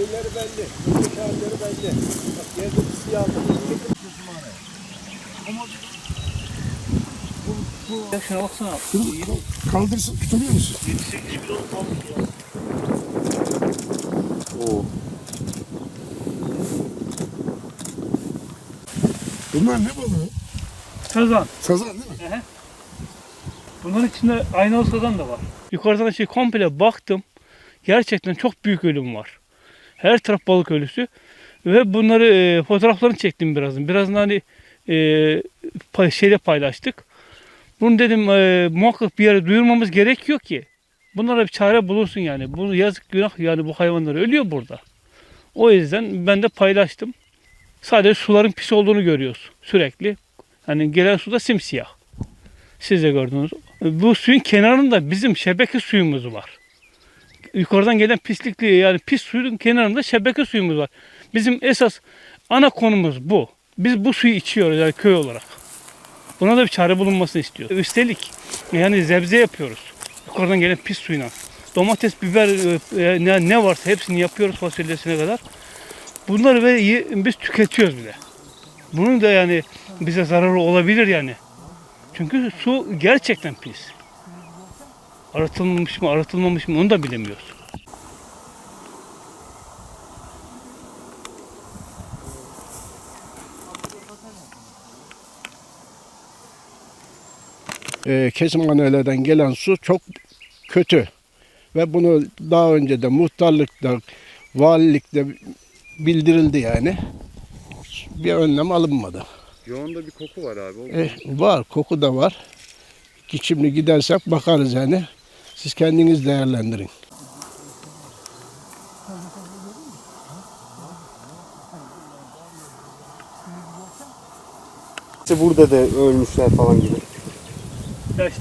Şeyleri belli. Öteki halleri belli. Bak yerde bir siyah Ya şuna baksana. Kaldırsın tutabiliyor musun? 7-8 kilo kalmış ya. Oo. Bunlar ne balığı? Sazan. Sazan değil mi? Ehe. Bunların içinde aynalı sazan da var. Yukarıdan şey komple baktım. Gerçekten çok büyük ölüm var. Her taraf balık ölüsü. Ve bunları e, fotoğraflarını çektim birazın. Birazını hani e, pay- şeyde paylaştık. Bunu dedim e, muhakkak bir yere duyurmamız gerekiyor ki. Bunlara bir çare bulunsun yani. Bu yazık günah yani bu hayvanlar ölüyor burada. O yüzden ben de paylaştım. Sadece suların pis olduğunu görüyoruz sürekli. Hani gelen su da simsiyah. Siz de gördünüz. Bu suyun kenarında bizim şebeke suyumuz var. Yukarıdan gelen pislikli yani pis suyun kenarında şebeke suyumuz var. Bizim esas ana konumuz bu. Biz bu suyu içiyoruz yani köy olarak. Buna da bir çare bulunmasını istiyoruz. Üstelik yani zebze yapıyoruz. Yukarıdan gelen pis suyla. Domates, biber e, ne, ne varsa hepsini yapıyoruz fasulyesine kadar. Bunları ve biz tüketiyoruz bile. Bunun da yani bize zararı olabilir yani. Çünkü su gerçekten pis. Arıtılmış mı, arıtılmamış mı onu da bilemiyoruz. e, kesimhanelerden gelen su çok kötü. Ve bunu daha önce de muhtarlıkta, valilikte bildirildi yani. Bir önlem alınmadı. Yoğunda bir koku var abi. E, var, koku da var. Ki Şimdi gidersek bakarız yani. Siz kendiniz değerlendirin. İşte burada da ölmüşler falan gibi. Ya işte